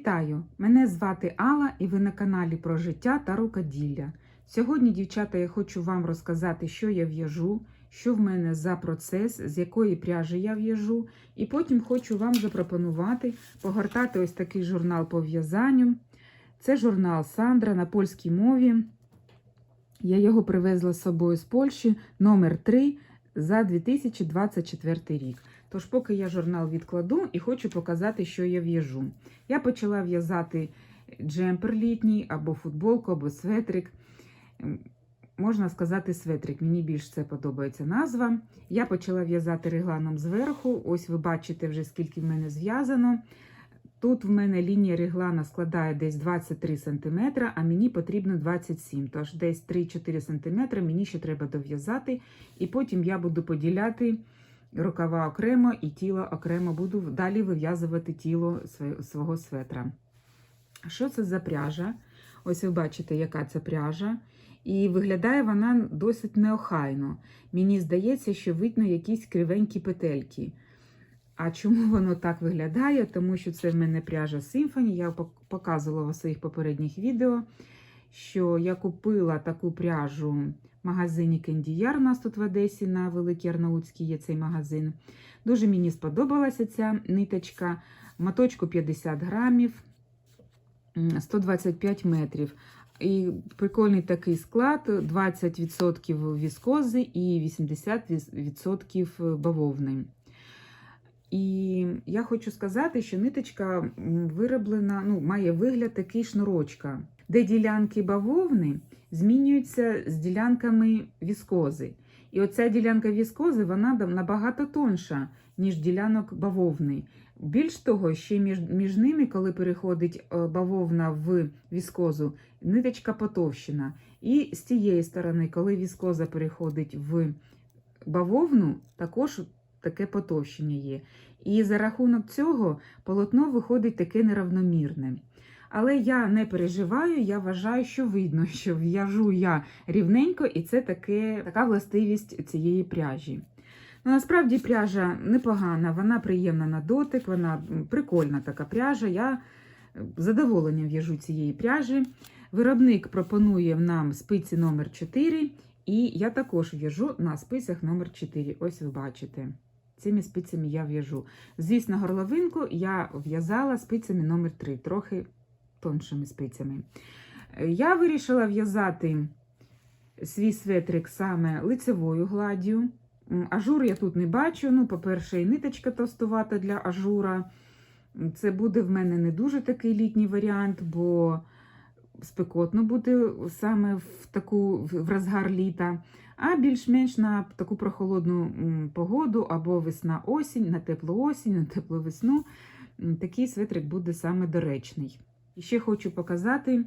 Вітаю! Мене звати Алла і ви на каналі про життя та рукоділля. Сьогодні, дівчата, я хочу вам розказати, що я в'яжу, що в мене за процес, з якої пряжі я в'яжу, і потім хочу вам запропонувати погортати ось такий журнал по в'язанню. Це журнал Сандра на польській мові. Я його привезла з собою з Польщі номер 3 за 2024 рік. Тож, поки я журнал відкладу і хочу показати, що я в'яжу. Я почала в'язати джемпер літній, або футболку, або светрик. Можна сказати, светрик. Мені більш це подобається назва. Я почала в'язати регланом зверху. Ось ви бачите вже, скільки в мене зв'язано. Тут в мене лінія реглана складає десь 23 см, а мені потрібно 27 Тож десь 3-4 см мені ще треба дов'язати. І потім я буду поділяти рукава окремо і тіло окремо. Буду далі вив'язувати тіло свого светра. Що це за пряжа? Ось ви бачите, яка це пряжа. І виглядає вона досить неохайно. Мені здається, що видно якісь кривенькі петельки. А чому воно так виглядає? Тому що це в мене пряжа Symphony. Я показувала в своїх попередніх відео, що я купила таку пряжу магазині Кендіяр. У нас тут в Одесі на Великій Арнаутській є цей магазин. Дуже мені сподобалася ця ниточка. Моточку 50 грамів, 125 метрів. І прикольний такий склад: 20% віскози і 80% бавовни. І я хочу сказати, що ниточка вироблена, ну, має вигляд такий шнурочка, де ділянки бавовни змінюються з ділянками віскози. І оця ділянка віскози вона набагато тонша, ніж ділянок бавовни. Більш того, ще між, між ними, коли переходить е, бавовна в віскозу, ниточка потовщена. І з тієї сторони, коли віскоза переходить в бавовну, також таке потовщення є. І за рахунок цього полотно виходить таке неравномірне. Але я не переживаю, я вважаю, що видно, що в'яжу я рівненько, і це таке, така властивість цієї пряжі. Ну, насправді пряжа непогана, вона приємна на дотик, вона прикольна така пряжа. Я задоволенням в'яжу цієї пряжі. Виробник пропонує нам спиці номер 4 і я також в'яжу на спицях номер 4 Ось ви бачите. Цими спицями я в'яжу. Звісно, горловинку я в'язала спицями номер 3 трохи тоншими спицями. Е, Я вирішила в'язати свій светрик саме лицевою гладдю. Ажур я тут не бачу. Ну, по-перше, і ниточка товстувата для ажура. Це буде в мене не дуже такий літній варіант, бо спекотно буде саме в таку в розгар літа, а більш-менш на таку прохолодну погоду або весна-осінь, на теплу осінь, на теплу весну. Такий светрик буде саме доречний. І ще хочу показати,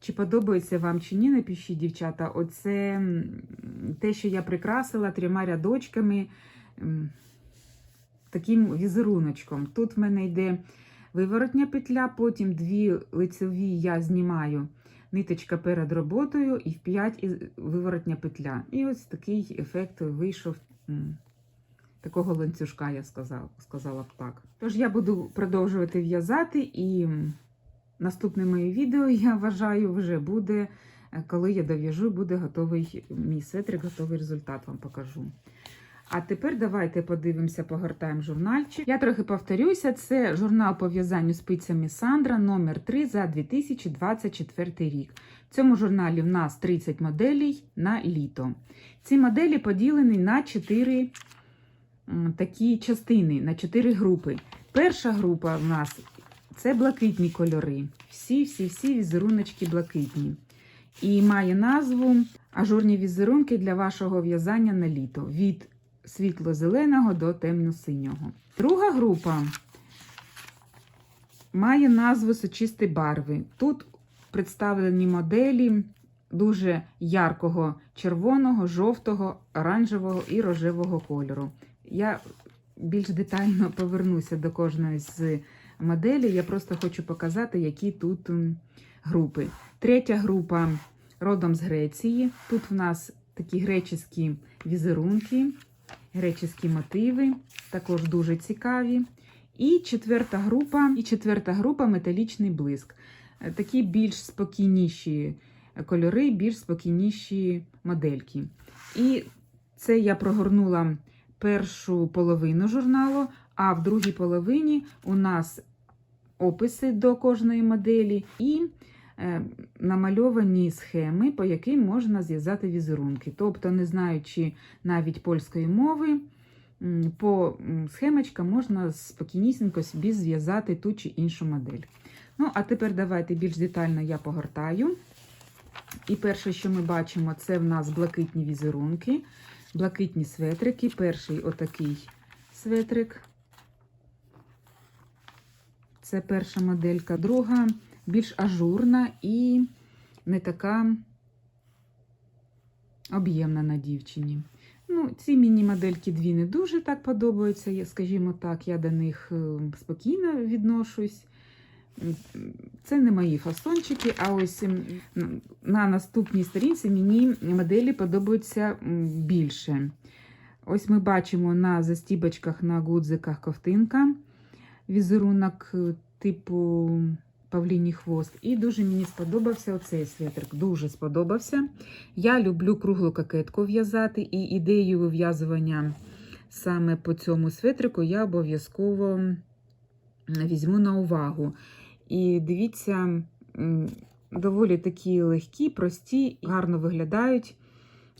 чи подобається вам чи ні, напишіть, дівчата, оце те, що я прикрасила трьома рядочками, таким візеруночком. Тут в мене йде виворотня петля, потім дві лицеві я знімаю ниточка перед роботою і в 5 виворотня петля. І ось такий ефект вийшов. Такого ланцюжка, я сказала, сказала б так. Тож я буду продовжувати в'язати, і наступне моє відео, я вважаю, вже буде, е, коли я дов'яжу, буде готовий мій сетрик, готовий результат вам покажу. А тепер давайте подивимося, погортаємо журнальчик. Я трохи повторюся, це журнал по в'язанню спицями Сандра номер 3 за 2024 рік. В цьому журналі в нас 30 моделей на літо. Ці моделі поділені на 4 такі частини, на 4 групи. Перша група в нас це блакитні кольори. Всі-всі-всі візеруночки блакитні. І має назву Ажурні візерунки для вашого в'язання на літо. Від світло-зеленого до темно-синього. Друга група має назву Сочисті барви. Тут представлені моделі дуже яркого червоного, жовтого, оранжевого і рожевого кольору. Я більш детально повернуся до кожної з моделей. Я просто хочу показати, які тут групи. Третя група родом з Греції. Тут в нас такі греческі візерунки, греческі мотиви, також дуже цікаві. І четверта група, і четверта група металічний блиск. Е, Такі більш спокійніші кольори, більш спокійніші модельки. І це я прогорнула першу половину журналу, а в другій половині у нас описи до кожної моделі і е, намальовані схеми, по яким можна зв'язати візерунки. Тобто, не знаючи навіть польської мови, по схемочкам можна спокійнісінько собі зв'язати ту чи іншу модель. Ну, а тепер давайте більш детально я погортаю. І перше, що ми бачимо, це в нас блакитні візерунки, блакитні светрики. Перший отакий светрик. Це перша моделька. Друга більш ажурна і не така об'ємна на дівчині. Ну, ці міні-модельки дві не дуже так подобаються, скажімо так, я до них е, спокійно відношусь. Це не мої фасончики, а ось на наступній сторінці мені моделі подобаються більше. Ось ми бачимо на застібочках на гудзиках ковтинка, візерунок е, типу павліній хвост. І дуже мені сподобався оцей светрик. Дуже сподобався. Я люблю круглу кокетку в'язати, і ідею вив'язування саме по цьому светрику я обов'язково візьму на увагу. І дивіться, доволі такі легкі, прості, гарно виглядають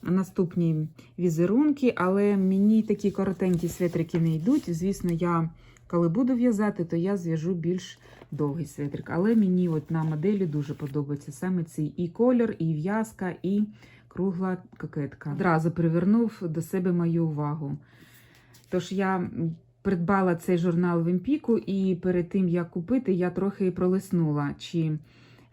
наступні візерунки, але мені такі коротенькі светрики не йдуть. Звісно, я коли буду в'язати, то я зв'яжу більш довгий светрик. Але мені от на моделі дуже подобається саме цей і колір, і в'язка, і кругла кокетка. Одразу привернув до себе мою увагу. Тож я придбала цей журнал в Емпіку, і перед тим як купити, я трохи пролиснула, чи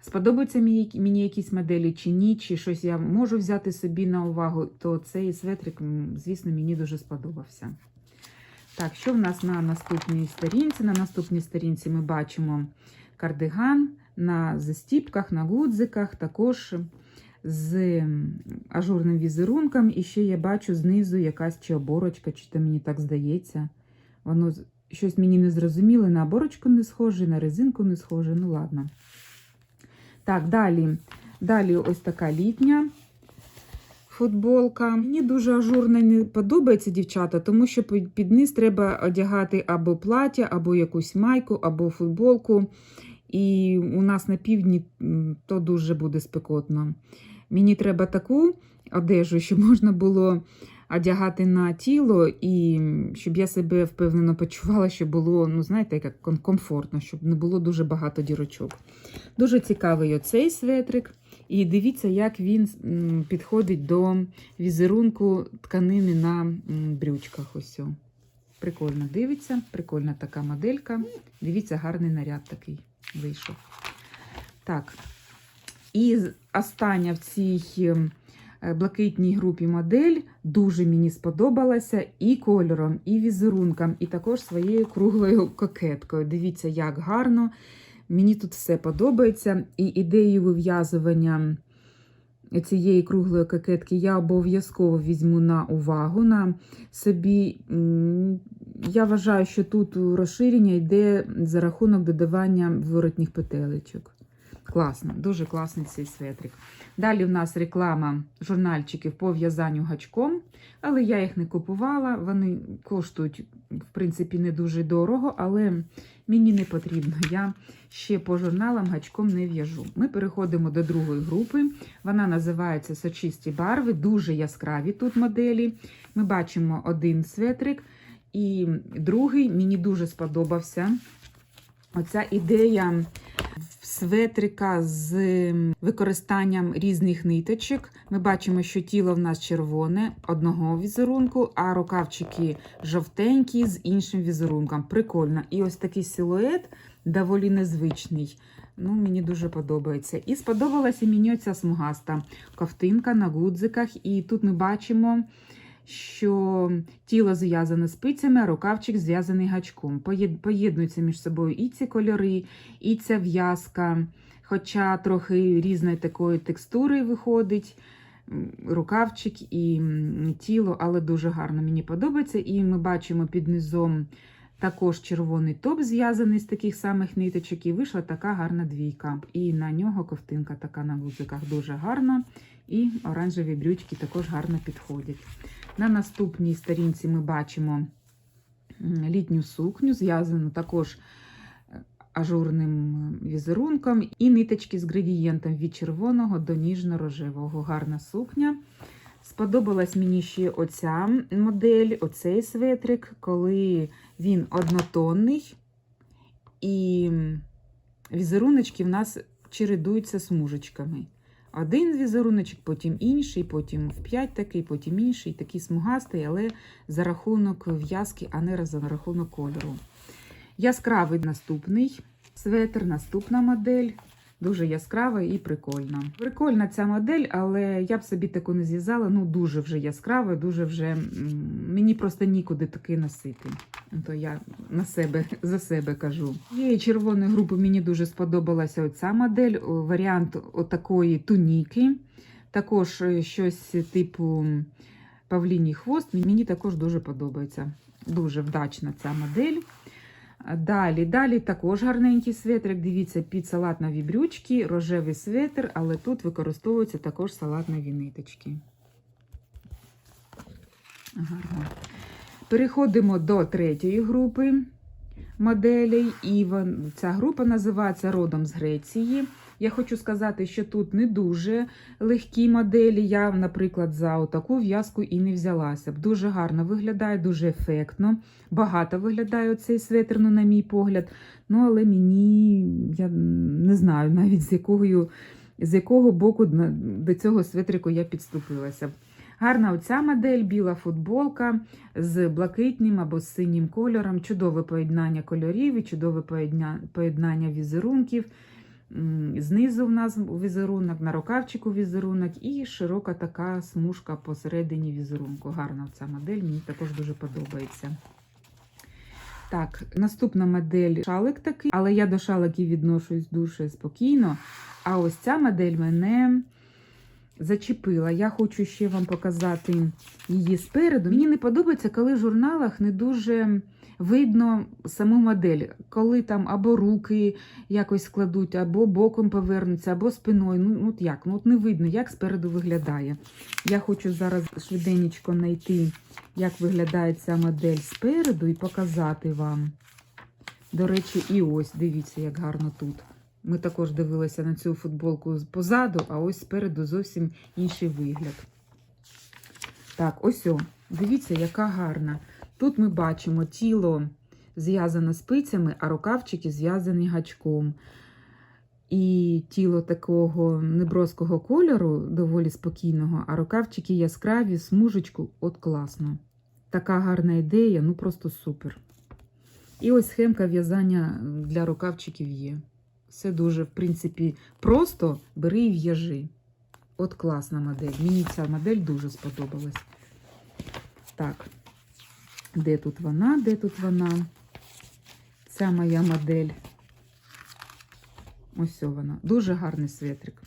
сподобаються мені, якісь моделі, чи ні, чи щось я можу взяти собі на увагу, то цей светрик, звісно, мені дуже сподобався. Так, що в нас на наступній сторінці? На наступній сторінці ми бачимо кардиган на застіпках, на гудзиках, також з ажурним візерунком. І ще я бачу знизу якась чи оборочка, чи то мені так здається. Воно щось мені не зрозуміло, на оборочку не схоже, на резинку не схоже. Ну ладно. Так, далі. Далі ось така літня футболка. Мені дуже ажурна не подобається, дівчата, тому що під низ треба одягати або плаття, або якусь майку, або футболку. І у нас на півдні то дуже буде спекотно. Мені треба таку одежу, щоб можна було одягати на тіло, і щоб я себе впевнено почувала, щоб було, ну, знаєте, як комфортно, щоб не було дуже багато дірочок. Дуже цікавий оцей светрик. І дивіться, як він підходить до візерунку тканини на брючках. Ось. Прикольно дивиться, прикольна така моделька. Дивіться, гарний наряд такий вийшов. Так. І остання в цій блакитній групі модель дуже мені сподобалася і кольором, і візерунком, і також своєю круглою кокеткою. Дивіться, як гарно. Мені тут все подобається. І ідею вив'язування цієї круглої кокетки я обов'язково візьму на увагу на собі. Я вважаю, що тут розширення йде за рахунок додавання воротніх петелечок. Класно, дуже класний цей светрик. Далі в нас реклама журнальчиків по в'язанню гачком, але я їх не купувала. Вони коштують, в принципі, не дуже дорого, але мені не потрібно. Я ще по журналам гачком не в'яжу. Ми переходимо до другої групи. Вона називається Сочисті барви, дуже яскраві тут моделі. Ми бачимо один светрик, і другий мені дуже сподобався. Оця ідея светрика з використанням різних ниточок. Ми бачимо, що тіло в нас червоне одного візерунку, а рукавчики жовтенькі з іншим візерунком. Прикольно. І ось такий силует доволі незвичний. Ну, Мені дуже подобається. І сподобалася мені оця смугаста ковтинка на гудзиках. І тут ми бачимо, що тіло зв'язане спицями, а рукавчик зв'язаний гачком. Поєднуються між собою і ці кольори, і ця в'язка, хоча трохи різної такої текстури виходить. Рукавчик і тіло, але дуже гарно мені подобається. І ми бачимо під низом Також червоний топ зв'язаний з таких самих ниточок, і вийшла така гарна двійка. І на нього ковтинка така на гудзиках дуже гарна. І оранжеві брючки також гарно підходять. На наступній сторінці ми бачимо літню сукню, зв'язану також е, ажурним візерунком, і ниточки з градієнтом від червоного до ніжно-рожевого. Гарна сукня. Сподобалась мені ще оця модель, оцей светрик, коли він однотонний, і візеруночки в нас чередуються смужечками. Один візеруночок, потім інший, потім в п'ять такий, потім інший, такий смугастий, але за рахунок в'язки, а не за рахунок кольору. Яскравий наступний светр, наступна модель. Дуже яскрава і прикольна. Прикольна ця модель, але я б собі таку не зв'язала. Ну, дуже вже яскрава, дуже вже мені просто нікуди таки носити. То я на себе за себе кажу. Цієї червоної групи мені дуже сподобалася оця модель, варіант отакої туніки. Також е, щось типу павліній хвост. Мені також дуже подобається. Дуже вдачна ця модель. Далі, далі також гарненький светрик. Дивіться, під салатнові брючки, рожевий светр, але тут використовуються також салатнові ниточки. Гарно. Переходимо до третьої групи моделей. І ця група називається Родом з Греції. Я хочу сказати, що тут не дуже легкі моделі. Я, наприклад, за отаку в'язку і не взялася. б. Дуже гарно виглядає, дуже ефектно. Багато виглядає цей светр, ну, на мій погляд. Ну, але мені я не знаю навіть з якого, з якого боку до цього светрику я підступилася. Гарна оця модель, біла футболка з блакитним або з синім кольором. Чудове поєднання кольорів і чудове поєднання візерунків. Знизу в нас візерунок, на рукавчику візерунок і широка така смужка посередині візерунку. Гарна ця модель, мені також дуже подобається. Так, наступна модель шалик такий, але я до шаликів відношусь дуже спокійно. А ось ця модель мене зачепила. Я хочу ще вам показати її спереду. Мені не подобається, коли в журналах не дуже видно саму модель, коли там або руки якось складуть, або боком повернуться, або спиною. Ну, от як? Ну, от не видно, як спереду виглядає. Я хочу зараз швиденько знайти, як виглядає ця модель спереду, і показати вам. До речі, і ось, дивіться, як гарно тут. Ми також дивилися на цю футболку позаду, а ось спереду зовсім інший вигляд. Так, ось о, дивіться, яка гарна. Тут ми бачимо тіло зв'язане спицями, а рукавчики зв'язані гачком. І тіло такого неброского кольору, доволі спокійного, а рукавчики яскраві, смужечку, от класно. Така гарна ідея, ну просто супер. І ось схемка в'язання для рукавчиків є. Все дуже, в принципі, просто бери і в'яжи. От класна модель. Мені ця модель дуже сподобалась. Так, де тут вона? Де тут вона? Ця моя модель. Ось вона. Дуже гарний светрик.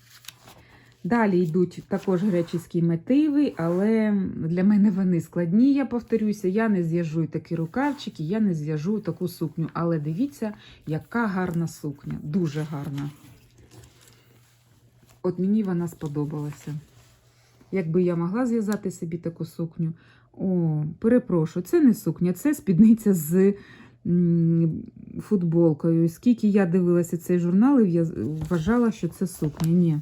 Далі йдуть також греческі мотиви, але для мене вони складні, я повторюся. Я не зв'яжу такі рукавчики, я не зв'яжу таку сукню. Але дивіться, яка гарна сукня. Дуже гарна. От мені вона сподобалася. Якби я могла зв'язати собі таку сукню. О, перепрошую, це не сукня, це спідниця з футболкою. Скільки я дивилася цей журнал, я вважала, що це сукня. Ні,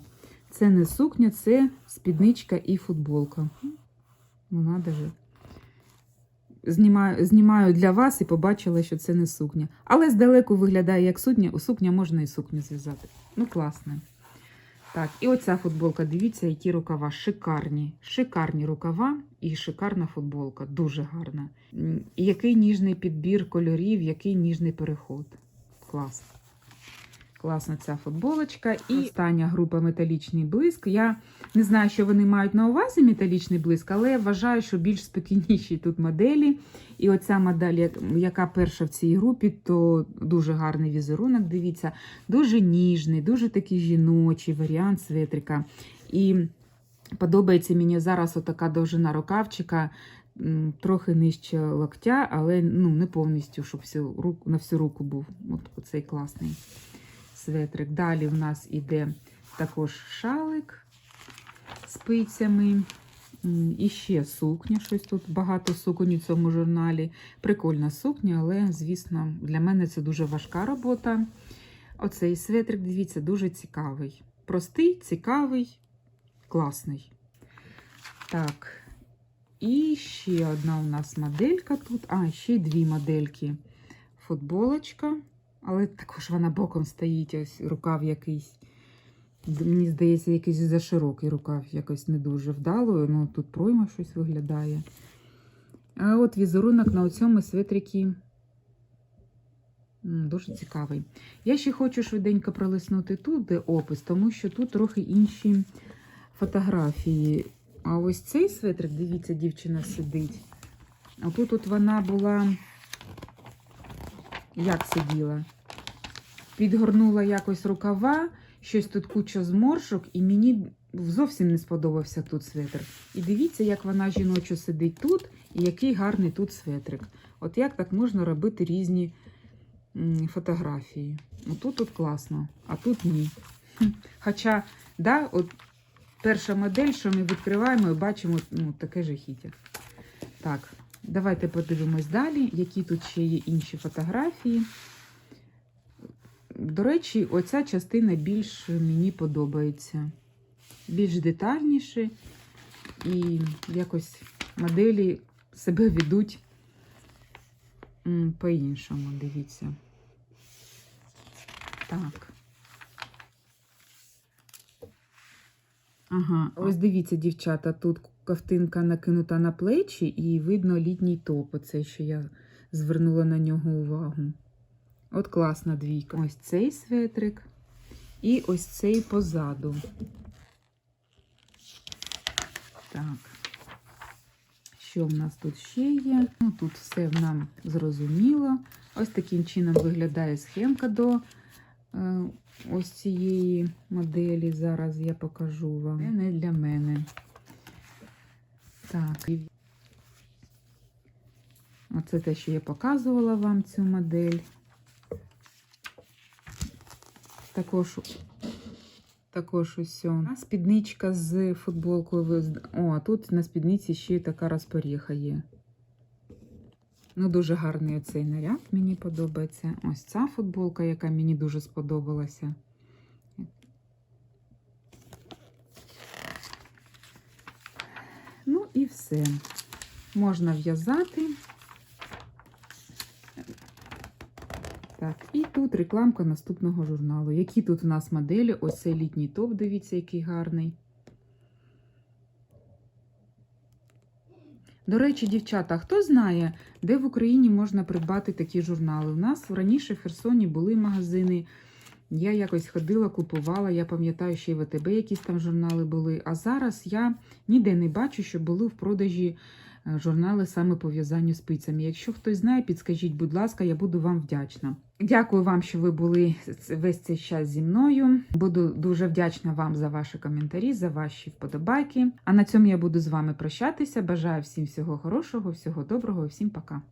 це не сукня, це спідничка і футболка. Ну, надо же. Знімаю, знімаю для вас і побачила, що це не сукня. Але здалеку виглядає як сукня. Сукня можна і сукню зв'язати. Ну, класно. Так, і оця футболка, дивіться, які рукава. Шикарні. Шикарні рукава і шикарна футболка. Дуже гарна. І який ніжний підбір кольорів, який ніжний переход. Клас. Класна ця футболочка. І остання група металічний блиск. Я не знаю, що вони мають на увазі металічний блиск, але я вважаю, що більш спокійніші тут моделі. І оця модель, яка перша в цій групі, то дуже гарний візерунок. Дивіться, дуже ніжний, дуже такий жіночий варіант светрика. І подобається мені зараз отака довжина рукавчика. трохи нижче локтя, але ну, не повністю, щоб всю руку, на всю руку був. От цей класний светрик. Далі в нас іде також шалик з пицями. І ще сукня. Щось тут багато суконь у цьому журналі. Прикольна сукня, але, звісно, для мене це дуже важка робота. Оцей светрик, дивіться, дуже цікавий. Простий, цікавий, класний. Так. І ще одна у нас моделька тут. А, ще й дві модельки. Футболочка, але також вона боком стоїть, ось рукав якийсь. Мені здається, якийсь за широкий рукав, якось не дуже вдало. Ну, тут пройма щось виглядає. А от візерунок на цьому свитрікі дуже цікавий. Я ще хочу швиденько пролиснути тут, де опис, тому що тут трохи інші фотографії. А ось цей светрик, дивіться, дівчина сидить. А тут от вона була. Як сиділа? Підгорнула якось рукава, щось тут куча зморшок, і мені зовсім не сподобався тут светр. І дивіться, як вона жіночо сидить тут, і який гарний тут светрик. От як так можна робити різні фотографії. Отут тут класно, а тут ні. Хоча, да, от перша модель, що ми відкриваємо і бачимо ну, таке жахіття. Так, давайте подивимось далі, які тут ще є інші фотографії. До речі, оця частина більш мені подобається. Більш детальніше, і якось моделі себе ведуть по-іншому, дивіться. Так. Ага, ось дивіться, дівчата, тут ковтинка накинута на плечі і видно літній топ. Оце що я звернула на нього увагу. От класна двійка. Ось цей светрик і ось цей позаду. Так. Що в нас тут ще є? Ну, тут все нам зрозуміло. Ось таким чином виглядає схемка до е, ось цієї моделі. Зараз я покажу вам. Це не для мене. Так. Оце те, що я показувала вам цю модель. Також, також ось. А спідничка з футболкою. О, а тут на спідниці ще така розпоріха є. Ну, дуже гарний оцей наряд, мені подобається. Ось ця футболка, яка мені дуже сподобалася. Ну і все. Можна в'язати. Так, і тут рекламка наступного журналу. Які тут у нас моделі? Ось цей літній топ, дивіться, який гарний. До речі, дівчата, хто знає, де в Україні можна придбати такі журнали? У нас раніше в Херсоні були магазини. Я якось ходила, купувала. Я пам'ятаю, що і в АТБ якісь там журнали були. А зараз я ніде не бачу, що були в продажі е, журнали саме по в'язанню спицями. Якщо хтось знає, підскажіть, будь ласка, я буду вам вдячна. Дякую вам, що ви були весь цей час зі мною. Буду дуже вдячна вам за ваші коментарі, за ваші вподобайки. А на цьому я буду з вами прощатися. Бажаю всім всього хорошого, всього доброго, всім пока.